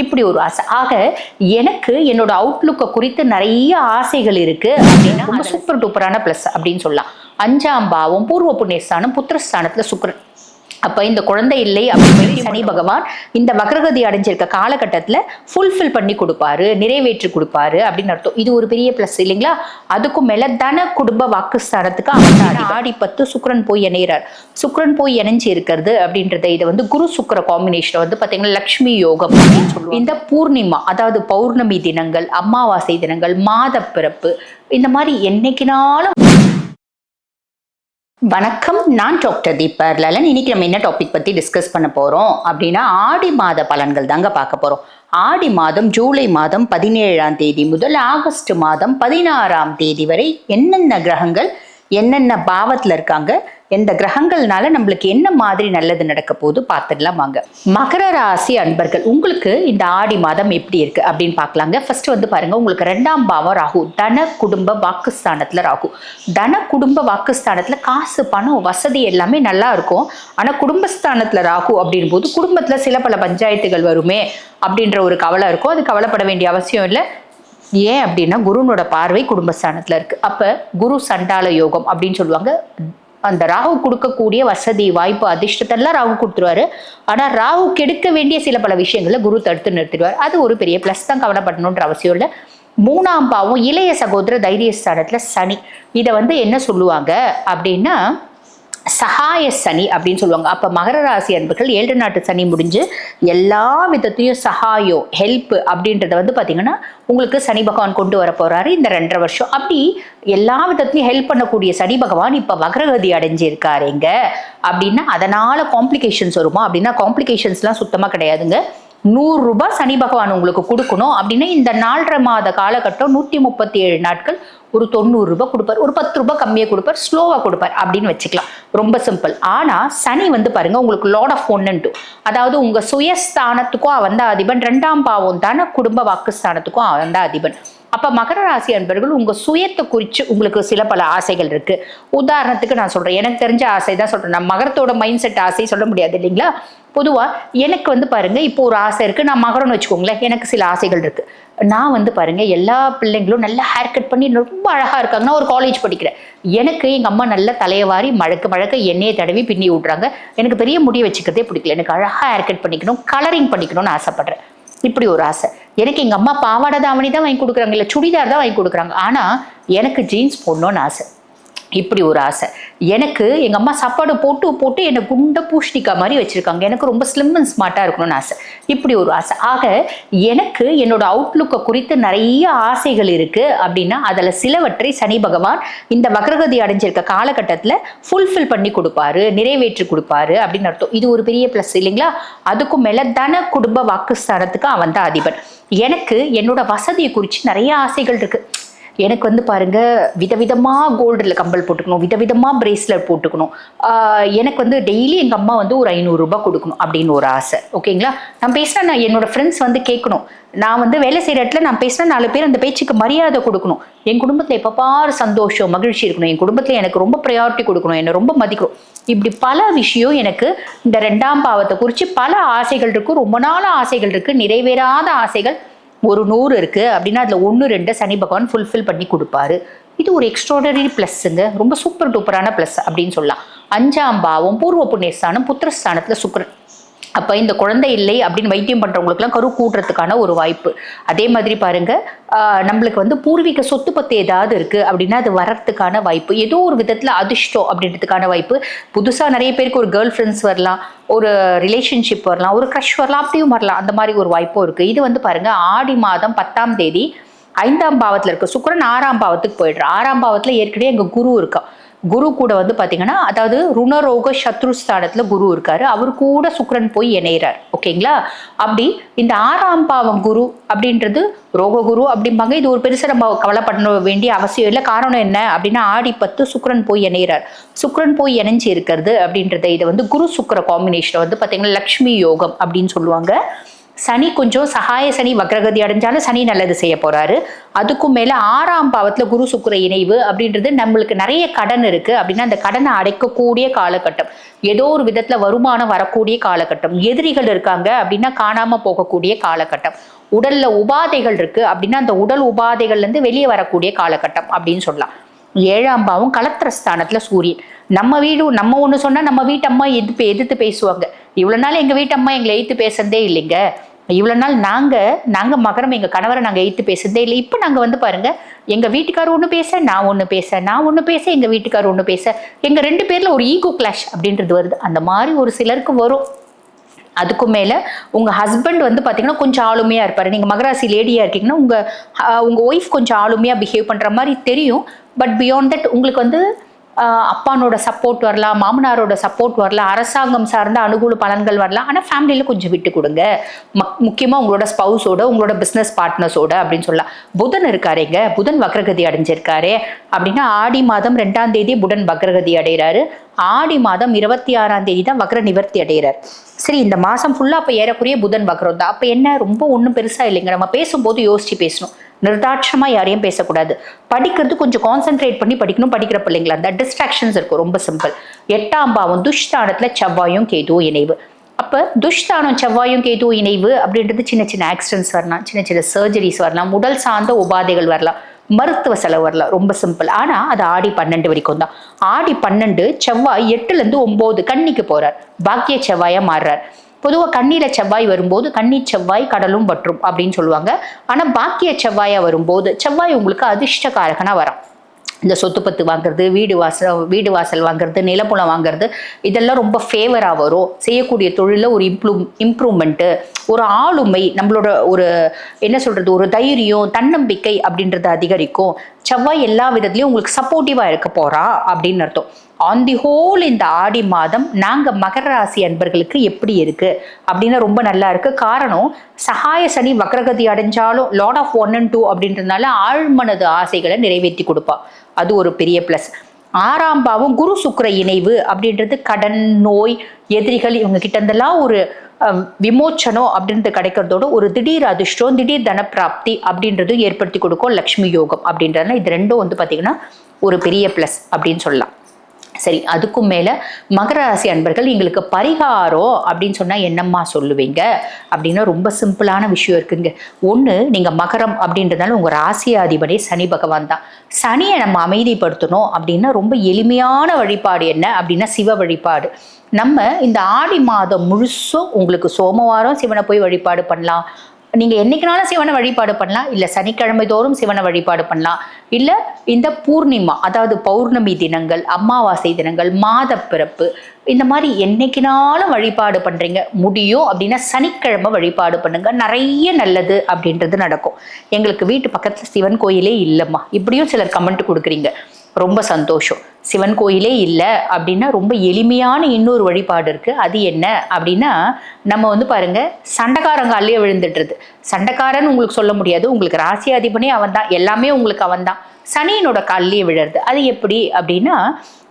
இப்படி ஒரு ஆசை. ஆக எனக்கு என்னோட அவுட்லுக்கை குறித்து நிறைய ஆசைகள் இருக்கு. அப்படின்னா ரொம்ப சூப்பர் டூப்பரான ப்ளஸ் அப்படின்னு சொல்லலாம். அஞ்சாம் பாவம் பூர்வ புண்ணியஸ்தானம் புத்திரஸ்தானத்துல சுக்கிரன். அப்ப இந்த குழந்தை இல்லை அப்படின்னு சனி பகவான் இந்த வக்ரகதி அடைஞ்சிருக்க காலகட்டத்துல ஃபுல்ஃபில் பண்ணி கொடுப்பாரு நிறைவேற்றி கொடுப்பாரு அப்படின்னு அர்த்தம். இது ஒரு பெரிய ப்ளஸ் இல்லைங்களா? அதுக்கும் மேல தன குடும்ப வாக்குஸ்தானத்துக்கு அவன் ஆடி பத்து சுக்கிரன் போய் இணைகிறார் சுக்கிரன் போய் இணைஞ்சு இருக்கிறது அப்படின்றத இதை வந்து குரு சுக்கிர காம்பினேஷன் வந்து பாத்தீங்கன்னா லக்ஷ்மி யோகம் இந்த பூர்ணிமா அதாவது பௌர்ணமி தினங்கள் அமாவாசை தினங்கள் மாத பிறப்பு இந்த மாதிரி என்னைக்குனாலும் வணக்கம் நான் டாக்டர் தீபர் லலன். இன்னைக்கு நம்ம என்ன டாபிக் பத்தி டிஸ்கஸ் பண்ண போறோம் அப்படின்னா ஆடி மாத பலன்கள் தாங்க பார்க்க போறோம். ஆடி மாதம் ஜூலை மாதம் பதினேழாம் தேதி முதல் ஆகஸ்ட் மாதம் பதினாறாம் தேதி வரை என்னென்ன கிரகங்கள் என்னென்ன பாவத்தில் இருக்காங்க எந்த கிரகங்கள்னால நம்மளுக்கு என்ன மாதிரி நல்லது நடக்க போது பார்த்துடலாம் வாங்க. மகர ராசி அன்பர்கள் உங்களுக்கு இந்த ஆடி மாதம் எப்படி இருக்கு அப்படின்னு பார்க்கலாங்க. ஃபர்ஸ்ட் வந்து பாருங்க உங்களுக்கு ரெண்டாம் பாவம் ராகு தன குடும்ப வாக்குஸ்தானத்துல ராகு. தன குடும்ப வாக்குஸ்தானத்துல காசு பணம் வசதி எல்லாமே நல்லா இருக்கும். ஆனா குடும்பஸ்தானத்துல ராகு அப்படின் போது குடும்பத்துல சில பல பஞ்சாயத்துகள் வருமே அப்படின்ற ஒரு கவலை இருக்கும். அது கவலைப்பட வேண்டிய அவசியம் இல்லை. ஏன் அப்படின்னா குருனோட பார்வை குடும்பஸ்தானத்துல இருக்கு. அப்ப குரு சண்டால யோகம் அப்படின்னு சொல்லுவாங்க. அந்த ராகு கொடுக்கக்கூடிய வசதி வாய்ப்பு அதிர்ஷ்டத்தெல்லாம் ராகு கொடுத்துருவாரு. ஆனால் ராகு கெடுக்க வேண்டிய சில பல விஷயங்களை குரு தடுத்து நிறுத்திடுவார். அது ஒரு பெரிய ப்ளஸ் தான் கவலைப்படணுன்ற அவசியம் இல்லை. மூணாம் பாவம் இளைய சகோதர தைரியஸ்தானத்துல சனி. இதை வந்து என்ன சொல்லுவாங்க அப்படின்னா சகாய சனி அப்படின்னு சொல்லுவாங்க. அப்ப மகர ராசி அன்பர்கள் ஏழு நாட்டு சனி முடிஞ்சு எல்லா விதத்தையும் சகாயோ ஹெல்ப் அப்படின்றத வந்து பாத்தீங்கன்னா உங்களுக்கு சனி பகவான் கொண்டு வர போறாரு இந்த ரெண்டரை வருஷம். அப்படி எல்லா விதத்துலையும் ஹெல்ப் பண்ணக்கூடிய சனி பகவான் இப்ப வக்ரகதி அடைஞ்சிருக்காரு இங்க அப்படின்னா அதனால காம்ப்ளிகேஷன்ஸ் வருமா? அப்படின்னா காம்ப்ளிகேஷன்ஸ்லாம் சுத்தமா கிடையாதுங்க. நூறு ரூபாய் சனி பகவான் உங்களுக்கு கொடுக்கணும். அப்படின்னா இந்த நாலரை மாத காலகட்டம் நூற்றி முப்பத்தி ஏழு நாட்கள் ஒரு தொண்ணூறு ரூபாய் கொடுப்பார். ஒரு பத்து ரூபாய் கம்மியாக கொடுப்பார். ஸ்லோவாக கொடுப்பார் அப்படின்னு வச்சுக்கலாம். ரொம்ப சிம்பிள் ஆனால் சனி வந்து பாருங்க உங்களுக்கு லாட் ஆஃப் ஒன் டூ அதாவது உங்கள் சுயஸ்தானத்துக்கும் அவன் தான் அதிபன். ரெண்டாம் பாவம் தானே குடும்ப வாக்குஸ்தானத்துக்கும் அவன் தான் அதிபன். அப்ப மகர ராசி அன்பர்கள் உங்க சுயத்தை குறித்து உங்களுக்கு சில பல ஆசைகள் இருக்கு. உதாரணத்துக்கு நான் சொல்றேன். எனக்கு தெரிஞ்ச ஆசை தான் சொல்றேன். நான் மகரத்தோட மைண்ட் செட் ஆசை சொல்ல முடியாது இல்லைங்களா? பொதுவா எனக்கு வந்து பாருங்க இப்போ ஒரு ஆசை இருக்கு. நான் மகரம்னு வச்சுக்கோங்களேன். எனக்கு சில ஆசைகள் இருக்கு. நான் வந்து பாருங்க எல்லா பிள்ளைங்களும் நல்லா ஹேர் கட் பண்ணி ரொம்ப அழகா இருக்காங்க நான் ஒரு காலேஜ் படிக்கிறேன். எனக்கு எங்க அம்மா நல்ல தலையவாரி மழக்க மழக்க எண்ணெயை தடவி பின்னி விட்றாங்க. எனக்கு பெரிய முடி வச்சுக்கிறதே பிடிக்கல. எனக்கு அழகா ஹேர் கட் பண்ணிக்கணும் கலரிங் பண்ணிக்கணும்னு ஆசைப்படுறேன். இப்படி ஒரு ஆசை. எனக்கு எங்கள் அம்மா பாவாடை தாவணி தான் வாங்கி கொடுக்குறாங்க இல்லை சுடிதார் தான் வாங்கி கொடுக்குறாங்க. ஆனால் எனக்கு ஜீன்ஸ் போடணும்னு ஆசை. இப்படி ஒரு ஆசை. எனக்கு எங்கள் அம்மா சாப்பாடு போட்டு போட்டு என்னை குண்டை பூஷ்ணிக்கா மாதிரி வச்சுருக்காங்க. எனக்கு ரொம்ப ஸ்லிம் அண்ட் ஸ்மார்ட்டாக இருக்கணும்னு ஆசை. இப்படி ஒரு ஆசை. ஆக எனக்கு என்னோட அவுட்லுக்கை குறித்து நிறைய ஆசைகள் இருக்குது அப்படின்னா அதில் சிலவற்றை சனி பகவான் இந்த வக்ரகதி அடைஞ்சிருக்க காலகட்டத்தில் ஃபுல்ஃபில் பண்ணி கொடுப்பாரு நிறைவேற்றி கொடுப்பாரு அப்படின்னு அர்த்தம். இது ஒரு பெரிய ப்ளஸ் இல்லைங்களா? அதுக்கும் மேலே தன குடும்ப வாக்குஸ்தானத்துக்கு அவன் தான் அதிபன். எனக்கு என்னோட வசதியை குறித்து நிறைய ஆசைகள் இருக்குது எனக்கு வந்து பாருங்க விதவிதமா கோல்டில் கம்பல் போட்டுக்கணும் விதவிதமா பிரேஸ்லெட் போட்டுக்கணும். எனக்கு வந்து டெய்லி எங்கள் அம்மா வந்து ஒரு ஐநூறுரூபா கொடுக்கணும் அப்படின்னு ஒரு ஆசை. ஓகேங்களா? நான் பேசினா நான் என்னோட ஃப்ரெண்ட்ஸ் வந்து கேட்கணும். நான் வந்து வேலை செய்கிற இடத்துல நான் பேசினா நாலு பேர் அந்த பேச்சுக்கு மரியாதை கொடுக்கணும். என் குடும்பத்தில் எப்போ பாரு சந்தோஷம் மகிழ்ச்சி இருக்கணும். என் குடும்பத்தில் எனக்கு ரொம்ப ப்ரையாரிட்டி கொடுக்கணும் என்னை ரொம்ப மதிக்கணும். இப்படி பல விஷயம் எனக்கு இந்த ரெண்டாம் பாவத்தை குறித்து பல ஆசைகள் இருக்கு. ரொம்ப நாள் ஆசைகள் இருக்கு. நிறைவேறாத ஆசைகள் ஒரு நூறு இருக்கு அப்படின்னா அதுல ஒன்று ரெண்டு சனி பகவான் ஃபுல்ஃபில் பண்ணி கொடுப்பாரு. இது ஒரு எக்ஸ்ட்ராடனரி ப்ளஸ்ஸுங்க ரொம்ப சூப்பர் டூப்பரான ப்ளஸ் அப்படின்னு சொல்லலாம். அஞ்சாம் பாவம் பூர்வ புண்ணியஸ்தானம் புத்திரஸ்தானத்துல சுக்கரன். அப்ப இந்த குழந்தை இல்லை அப்படின்னு வைத்தியம் பண்றவங்களுக்குலாம் கரு கூட்டுறதுக்கான ஒரு வாய்ப்பு. அதே மாதிரி பாருங்க நம்மளுக்கு வந்து பூர்வீக சொத்து பத்து ஏதாவது இருக்கு அப்படின்னா அது வரத்துக்கான வாய்ப்பு. ஏதோ ஒரு விதத்துல அதிர்ஷ்டம் அப்படின்றதுக்கான வாய்ப்பு. புதுசா நிறைய பேருக்கு ஒரு கேர்ள் ஃப்ரெண்ட்ஸ் வரலாம் ஒரு ரிலேஷன்ஷிப் வரலாம் ஒரு க்ரஷ் வரலாம் அப்படியும் வரலாம். அந்த மாதிரி ஒரு வாய்ப்பும் இருக்கு. இது வந்து பாருங்க ஆடி மாதம் பத்தாம் தேதி ஐந்தாம் பாவத்துல இருக்கு. சுக்கரன் ஆறாம் பாவத்துக்கு போயிடுற ஆறாம் பாவத்துல ஏற்கனவே எங்க குரு இருக்கா குரு கூட வந்து பார்த்தீங்கன்னா அதாவது ருணரோக சத்ருஸ்தானத்தில் குரு இருக்காரு. அவர் கூட சுக்கரன் போய் இணையிறார். ஓகேங்களா? அப்படி இந்த ஆறாம் பாவம் குரு அப்படின்றது ரோக குரு அப்படிம்பாங்க. இது ஒரு பெருசாக நம்ம கவலைப்பட வேண்டிய அவசியம் இல்லை. காரணம் என்ன அப்படின்னா ஆடி பத்து சுக்கரன் போய் இணையிறார். சுக்கரன் போய் இணைஞ்சு இருக்கிறது அப்படின்றத இதை வந்து குரு சுக்கிர காம்பினேஷன் வந்து பார்த்தீங்கன்னா லக்ஷ்மி யோகம் அப்படின்னு சொல்லுவாங்க. சனி கொஞ்சம் சகாய சனி வக்ரகதி அடைஞ்சாலும் சனி நல்லது செய்ய போறாரு. அதுக்கும் மேல ஆறாம் பாவத்துல குரு சுக்கிர இணைவு அப்படின்றது நம்மளுக்கு நிறைய கடன் இருக்கு. அப்படின்னா அந்த கடனை அடைக்கக்கூடிய காலகட்டம். ஏதோ ஒரு விதத்துல வருமானம் வரக்கூடிய காலகட்டம். எதிரிகள் இருக்காங்க அப்படின்னா காணாம போகக்கூடிய காலகட்டம். உடல்ல உபாதைகள் இருக்கு அப்படின்னா அந்த உடல் உபாதைகள்ல இருந்து வெளியே வரக்கூடிய காலகட்டம் அப்படின்னு சொல்லலாம். ஏழாம் பாவம் கலத்திர ஸ்தானத்துல சூரியன். நம்ம வீடு நம்ம ஒண்ணு சொன்னா நம்ம வீட்டு அம்மா எதிர்த்து எதிர்த்து பேசுவாங்க. இவ்வளோ நாள் எங்கள் வீட்டு அம்மா எங்களை எய்த்து பேசுறதே இல்லைங்க. இவ்வளோ நாள் நாங்கள் நாங்கள் மகரம் எங்கள் கணவரை நாங்கள் எய்த்து பேசுறதே இல்லை. இப்போ நாங்கள் வந்து பாருங்க எங்கள் வீட்டுக்காரர் ஒன்று பேச நான் ஒன்று பேச நான் ஒன்று பேச எங்கள் வீட்டுக்காரர் ஒன்று பேச எங்கள் ரெண்டு பேரில் ஒரு ஈகோ கிளாஷ் அப்படின்றது வருது. அந்த மாதிரி ஒரு சிலருக்கு வரும். அதுக்கும் மேலே உங்கள் ஹஸ்பண்ட் வந்து பார்த்தீங்கன்னா கொஞ்சம் ஆளுமையாக இருப்பார். நீங்கள் மகராசி லேடியாக இருக்கீங்கன்னா உங்கள் உங்கள் ஒய்ஃப் கொஞ்சம் ஆளுமையாக பிஹேவ் பண்ணுற மாதிரி தெரியும். பட் பியாண்ட் தட் உங்களுக்கு வந்து அப்பானோட சப்போர்ட் வரலாம் மாமனாரோட சப்போர்ட் வரலாம் அரசாங்கம் சார்ந்த அனுகூல பலன்கள் வரலாம். ஆனால் ஃபேமிலியில் கொஞ்சம் விட்டு கொடுங்க. மக் முக்கியமாக உங்களோட ஸ்பவுஸோட உங்களோட பிஸ்னஸ் பார்ட்னர்ஸோட அப்படின்னு சொல்லலாம். புதன் இருக்காருங்க. புதன் வக்ரகதி அடைஞ்சிருக்காரு. அப்படின்னா ஆடி மாதம் ரெண்டாம் தேதி புதன் வக்ரகதி அடைகிறாரு. ஆடி மாதம் இருபத்தி ஆறாம் தேதி தான் வக்ர நிவர்த்தி அடைகிறார். சரி இந்த மாதம் ஃபுல்லாக அப்போ ஏறக்குறைய புதன் வக்ரம் தான். அப்போ என்ன? ரொம்ப ஒன்றும் பெருசாக இல்லைங்க. நம்ம பேசும்போது யோசிச்சு பேசணும். நிர்தாட்சமா யாரையும் பேசக்கூடாது. படிக்கிறது கொஞ்சம் கான்சென்ட்ரேட் பண்ணி படிக்கணும். படிக்கிற பிள்ளைங்களா அந்த டிஸ்ட்ராக்ஷன்ஸ் இருக்கும். ரொம்ப சிம்பிள் எட்டாம் பாவம் துஷ்டானத்துல செவ்வாயும் கேதுவும் இணைவு. அப்ப துஷ்தானம் செவ்வாயும் கேது இணைவு அப்படின்றது சின்ன சின்ன ஆக்சிடென்ட்ஸ் வரலாம். சின்ன சின்ன சர்ஜரிஸ் வரலாம். உடல் சார்ந்த உபாதைகள் வரலாம். மருத்துவ செலவு வரலாம் ரொம்ப சிம்பிள் ஆனால் அது ஆடி பன்னெண்டு வரைக்கும் தான். ஆடி பன்னெண்டு செவ்வாய் எட்டுலேருந்து ஒம்பது கன்னிக்கு போகிறார் பாக்கிய செவ்வாயாக மாறுறார். பொதுவாக கண்ணியில் செவ்வாய் வரும்போது கன்னி செவ்வாய் கடலும் பற்றும் அப்படின்னு சொல்லுவாங்க. ஆனால் பாக்கிய செவ்வாயாக வரும்போது செவ்வாய் உங்களுக்கு அதிர்ஷ்டகாரகனா வரான். இந்த சொத்து பத்து வாங்குறது வீடு வாசல் வீடு வாசல் வாங்குறது நிலப்புலம் வாங்குறது இதெல்லாம் ரொம்ப ஃபேவராக வரும். செய்யக்கூடிய தொழிலில் ஒரு இம்ப்ரூவ் இம்ப்ரூவ்மெண்ட்டு ஒரு ஆளுமை நம்மளோட ஒரு என்ன சொல்கிறது ஒரு தைரியம் தன்னம்பிக்கை அப்படின்றது அதிகரிக்கும். செவ்வாய் எல்லா விதத்துலையும் உங்களுக்கு சப்போர்ட்டிவாக இருக்க போறா அப்படின்னு அர்த்தம். ஆன் தி ஹோல் இந்த ஆடி மாதம் நாங்க மகர ராசி அன்பர்களுக்கு எப்படி இருக்கு? அப்படின்னா ரொம்ப நல்லா இருக்கு. காரணம் சகாய சனி வக்ரகதி அடைஞ்சாலும் lord of one and two அப்படின்றதுனால ஆழ்மனது ஆசைகளை நிறைவேற்றி கொடுப்பா. அது ஒரு பெரிய ப்ளஸ் ஆறாம் பாவம் குரு சுக்கர இணைவு அப்படின்றது கடன் நோய் எதிரிகள் இவங்க கிட்ட இருந்தெல்லாம் ஒரு விமோச்சனம் அப்படின்றது கிடைக்கிறதோட ஒரு திடீர் அதிர்ஷ்டம் திடீர் தனப்பிராப்தி அப்படின்றது ஏற்படுத்தி கொடுக்கும் லக்ஷ்மி யோகம் அப்படின்றதுனால இது ரெண்டும் வந்து பார்த்தீங்கன்னா ஒரு பெரிய ப்ளஸ் அப்படின்னு சொல்லலாம். சரி அதுக்கும் மேல மகர ராசி அன்பர்கள் எங்களுக்கு பரிகாரம் அப்படின்னு சொன்னா என்னம்மா சொல்லுவீங்க? அப்படின்னா ரொம்ப சிம்பிளான விஷயம் இருக்குங்க. ஒண்ணு நீங்க மகரம் அப்படின்றதால உங்க ராசியாதிபதி சனி பகவான் தான். சனியை நம்ம அமைதிப்படுத்தணும் அப்படின்னா ரொம்ப எளிமையான வழிபாடு என்ன அப்படின்னா சிவ வழிபாடு. நம்ம இந்த ஆடி மாதம் முழுசும் உங்களுக்கு சோமவாரம் சிவனை போய் வழிபாடு பண்ணலாம். நீங்கள் என்னைக்குனாலும் சிவனை வழிபாடு பண்ணலாம். இல்லை சனிக்கிழமை தோறும் சிவனை வழிபாடு பண்ணலாம். இல்லை இந்த பூர்ணிமா அதாவது பௌர்ணமி தினங்கள் அமாவாசை தினங்கள் மாத பிறப்பு இந்த மாதிரி என்னைக்குனாலும் வழிபாடு பண்ணுறீங்க முடியும் அப்படின்னா சனிக்கிழமை வழிபாடு பண்ணுங்க. நிறைய நல்லது அப்படின்றது நடக்கும். எங்களுக்கு வீட்டு பக்கத்தில் சிவன் கோயிலே இல்லைம்மா. இப்படியும் சிலர் கமெண்ட் கொடுக்குறீங்க. ரொம்ப சந்தோஷம். சிவன் கோயிலே இல்லை அப்படின்னா ரொம்ப எளிமையான இன்னொரு வழிபாடு இருக்கு. அது என்ன அப்படின்னா நம்ம வந்து பாருங்க சண்டைக்காரங்காலே விழுந்துட்டுருது சண்டைக்காரன் உங்களுக்கு சொல்ல முடியாது. உங்களுக்கு ராசி அதிபனே அவன் தான் எல்லாமே உங்களுக்கு அவன் தான் சனியனோட காலிலேயே விழுறது. அது எப்படி அப்படின்னா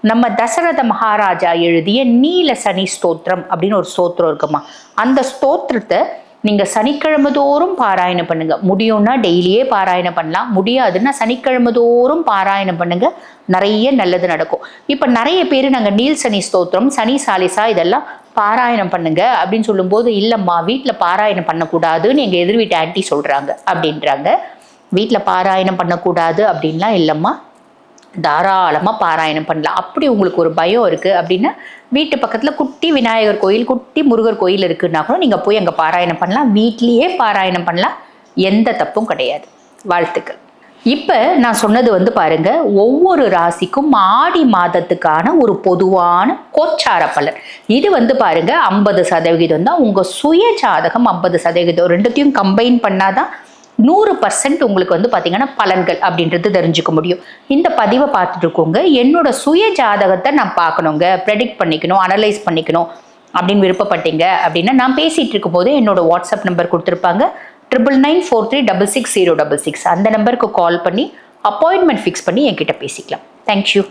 நம்ம தசரத மகாராஜா எழுதிய நீல சனி ஸ்தோத்திரம் அப்படின்னு ஒரு ஸ்தோத்திரம் இருக்குமா? அந்த ஸ்தோத்திரத்தை நீங்கள் சனிக்கிழமை தோறும் பாராயணம் பண்ணுங்கள் முடியும்னா டெய்லியே பாராயணம் பண்ணலாம். முடியாதுன்னா சனிக்கிழமை தோறும் பாராயணம் பண்ணுங்கள் நிறைய நல்லது நடக்கும். இப்போ நிறைய பேர் நாங்கள் நீல் சனி ஸ்தோத்திரம் சனி சாலிசா இதெல்லாம் பாராயணம் பண்ணுங்க அப்படின்னு சொல்லும்போது இல்லைம்மா வீட்டில் பாராயணம் பண்ணக்கூடாதுன்னு எங்கள் எதிர் வீட்டு ஆன்ட்டி சொல்கிறாங்க அப்படின்றாங்க. வீட்டில் பாராயணம் பண்ணக்கூடாது அப்படின்லாம் இல்லைம்மா. தாராளமாக பாராயணம் பண்ணலாம். அப்படி உங்களுக்கு ஒரு பயம் இருக்குது அப்படின்னா வீட்டு பக்கத்தில் குட்டி விநாயகர் கோயில் குட்டி முருகர் கோயில் இருக்குன்னா கூட நீங்கள் போய் அங்கே பாராயணம் பண்ணலாம். வீட்லேயே பாராயணம் பண்ணலாம். எந்த தப்பும் கிடையாது. வாழ்த்துக்கள். இப்போ நான் சொன்னது வந்து பாருங்க ஒவ்வொரு ராசிக்கும் ஆடி மாதத்துக்கான ஒரு பொதுவான கோச்சார பலன். இது வந்து பாருங்க ஐம்பது சதவிகிதம் தான். உங்கள் சுய ஜாதகம் ஐம்பது சதவிகிதம். ரெண்டுத்தையும் கம்பைன் பண்ணாதான் நூறு பர்சன்ட் உங்களுக்கு வந்து பார்த்தீங்கன்னா பலன்கள் அப்படின்றது தெரிஞ்சுக்க முடியும். இந்த பதிவை பார்த்துட்டு இருக்கோங்க. என்னோட சுய ஜாதகத்தை நான் பார்க்கணுங்க. ப்ரெடிக்ட் பண்ணிக்கணும் அனலைஸ் பண்ணிக்கணும் அப்படின்னு விருப்பப்பட்டீங்க அப்படின்னா நான் பேசிட்டு இருக்கும்போது என்னோட வாட்ஸ்அப் நம்பர் கொடுத்துருப்பாங்க. Triple nine four three double six zero double six அந்த நம்பருக்கு கால் பண்ணி அப்பாயின்மெண்ட் ஃபிக்ஸ் பண்ணி என்கிட்ட பேசிக்கலாம். தேங்க்யூ